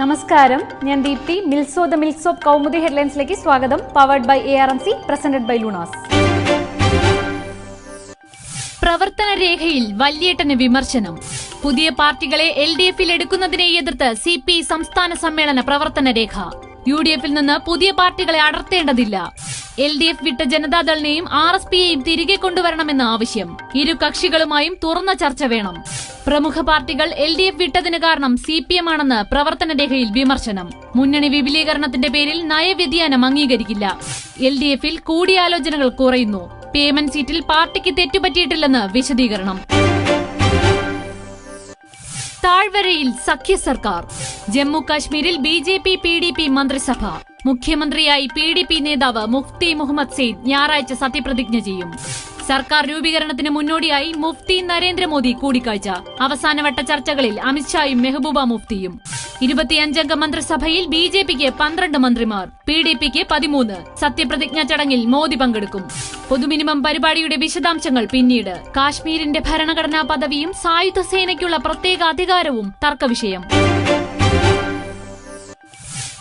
നമസ്കാരം. ഞാൻ ദീപ്തി. മിൽസോ ദ മിൽക്സ് ഓഫ് കൗമുദി ഹെഡ്ലൈൻസിലേക്ക് സ്വാഗതം. Powered by A R M C presented by Lunars പ്രവർത്തന രേഖയിൽ വല്യേട്ടന് വിമർശനം. പുതിയ പാർട്ടികളെ എൽ ഡി എഫിൽ എടുക്കുന്നതിനെ എതിർത്ത് സി പി സംസ്ഥാന സമ്മേളന പ്രവർത്തന രേഖ. യു ഡി എഫിൽ നിന്ന് പുതിയ പാർട്ടികളെ അടർത്തേണ്ടതില്ല. എൽ ഡി എഫ് വിട്ട ജനതാദളിനെയും ആർ എസ് പിയെയും തിരികെ കൊണ്ടുവരണമെന്ന ആവശ്യം. ഇരു കക്ഷികളുമായും തുറന്ന ചർച്ച വേണം. പ്രമുഖ പാർട്ടികൾ എൽ ഡി എഫ് വിട്ടതിന് കാരണം സി പി എം ആണെന്ന് പ്രവർത്തന രേഖയിൽ വിമർശനം. മുന്നണി വിപുലീകരണത്തിന്റെ പേരിൽ നയവ്യതിയാനം അംഗീകരിക്കില്ല. എൽ ഡി എഫിൽ കൂടിയാലോചനകൾ കുറയുന്നു. പേയ്മെന്റ് സീറ്റിൽ പാർട്ടിക്ക് തെറ്റുപറ്റിയിട്ടില്ലെന്ന് വിശദീകരണം. താഴ്വരയിൽ സഖ്യ സർക്കാർ. ജമ്മു കാശ്മീരിൽ B J P P D P മന്ത്രിസഭ. മുഖ്യമന്ത്രിയായി പി ഡി പി നേതാവ് മുഫ്തി മുഹമ്മദ് സെയ്ദ് ഞായറാഴ്ച സത്യപ്രതിജ്ഞ ചെയ്യും. സർക്കാർ രൂപീകരണത്തിന് മുന്നോടിയായി മുഫ്തി നരേന്ദ്രമോദി കൂടിക്കാഴ്ച. അവസാനവട്ട ചർച്ചകളിൽ അമിത്ഷായും മെഹബൂബ മുഫ്തിയും. ഇരുപത്തിയഞ്ചംഗ മന്ത്രിസഭയിൽ ബി ജെ പിക്ക് പന്ത്രണ്ട് മന്ത്രിമാർ പി ഡി പിക്ക് പതിമൂന്ന് സത്യപ്രതിജ്ഞാ ചടങ്ങിൽ മോദി പങ്കെടുക്കും. പൊതുമിനിമം പരിപാടിയുടെ വിശദാംശങ്ങൾ പിന്നീട്. കാശ്മീരിന്റെ ഭരണഘടനാ പദവിയും സായുധ സേനയ്ക്കുള്ള പ്രത്യേക അധികാരവും തർക്കവിഷയം.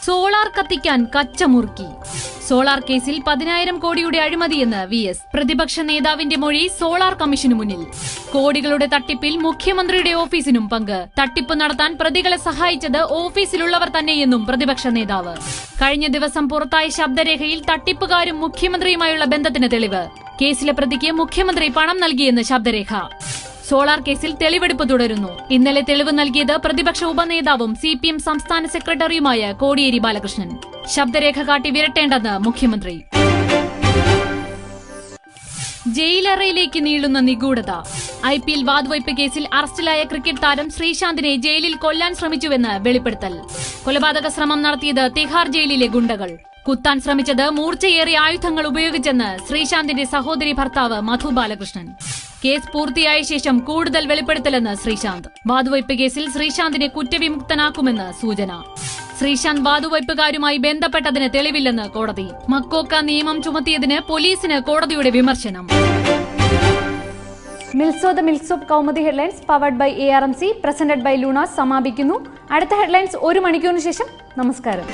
സോളാർ കത്തിക്കാൻ കച്ചമുറുക്കി. സോളാർ കേസിൽ പതിനായിരം കോടിയുടെ അഴിമതിയെന്ന് വി എസ്. പ്രതിപക്ഷ നേതാവിന്റെ മൊഴി സോളാർ കമ്മീഷനു മുന്നിൽ. കോടികളുടെ തട്ടിപ്പിൽ മുഖ്യമന്ത്രിയുടെ ഓഫീസിനും പങ്ക്. തട്ടിപ്പ് നടത്താൻ പ്രതികളെ സഹായിച്ചത് ഓഫീസിലുള്ളവർ തന്നെയെന്നും പ്രതിപക്ഷ നേതാവ്. കഴിഞ്ഞ ദിവസം പുറത്തായ ശബ്ദരേഖയിൽ തട്ടിപ്പുകാരും മുഖ്യമന്ത്രിയുമായുള്ള ബന്ധത്തിന് തെളിവ്. കേസിലെ പ്രതിക്ക് മുഖ്യമന്ത്രി പണം നൽകിയെന്ന് ശബ്ദരേഖ. സോളാർ കേസിൽ തെളിവെടുപ്പ് തുടരുന്നു. ഇന്നലെ തെളിവ് നൽകിയത് പ്രതിപക്ഷ ഉപനേതാവും സി സംസ്ഥാന സെക്രട്ടറിയുമായ കോടിയേരി ബാലകൃഷ്ണൻ. ശബ്ദരേഖ കാട്ടി വിരട്ടേണ്ടെന്ന് മുഖ്യമന്ത്രി. ജയിലറയിലേക്ക് നീളുന്ന നിഗൂഢത. ഐ പി എൽ വാതുവയ്പ് കേസിൽ അറസ്റ്റിലായ ക്രിക്കറ്റ് താരം ശ്രീശാന്തിനെ ജയിലിൽ കൊല്ലാൻ ശ്രമിച്ചുവെന്ന് വെളിപ്പെടുത്തൽ. കൊലപാതക ശ്രമം നടത്തിയത് തിഹാർ ജയിലിലെ ഗുണ്ടകൾ. കുത്താൻ ശ്രമിച്ചത് മൂർച്ചയേറിയ ആയുധങ്ങൾ ഉപയോഗിച്ചെന്ന് ശ്രീശാന്തിന്റെ സഹോദരി ഭർത്താവ് മധു ബാലകൃഷ്ണൻ. കേസ് പൂർത്തിയായ ശേഷം കൂടുതൽ വെളിപ്പെടുത്തലെന്ന് ശ്രീശാന്ത്. വാതുവയ്പ് കേസിൽ ശ്രീശാന്തിനെ കുറ്റവിമുക്തനാക്കുമെന്ന് സൂചന. ശ്രീശാന്ത് വാതുവയ്പുകാരുമായി ബന്ധപ്പെട്ടതിന് തെളിവില്ലെന്ന് കോടതി. മക്കോക്ക നിയമം ചുമത്തിയതിന് പോലീസിന് കോടതിയുടെ വിമർശനം. മിൽസോ the mills of Kaumudi headlines powered by A R M C presented by Lunars സമാപിക്കുന്നു. അടുത്ത ഹെഡ്ലൈൻസ് ഒരു മണിക്കൂറിന് ശേഷം. നമസ്കാരം.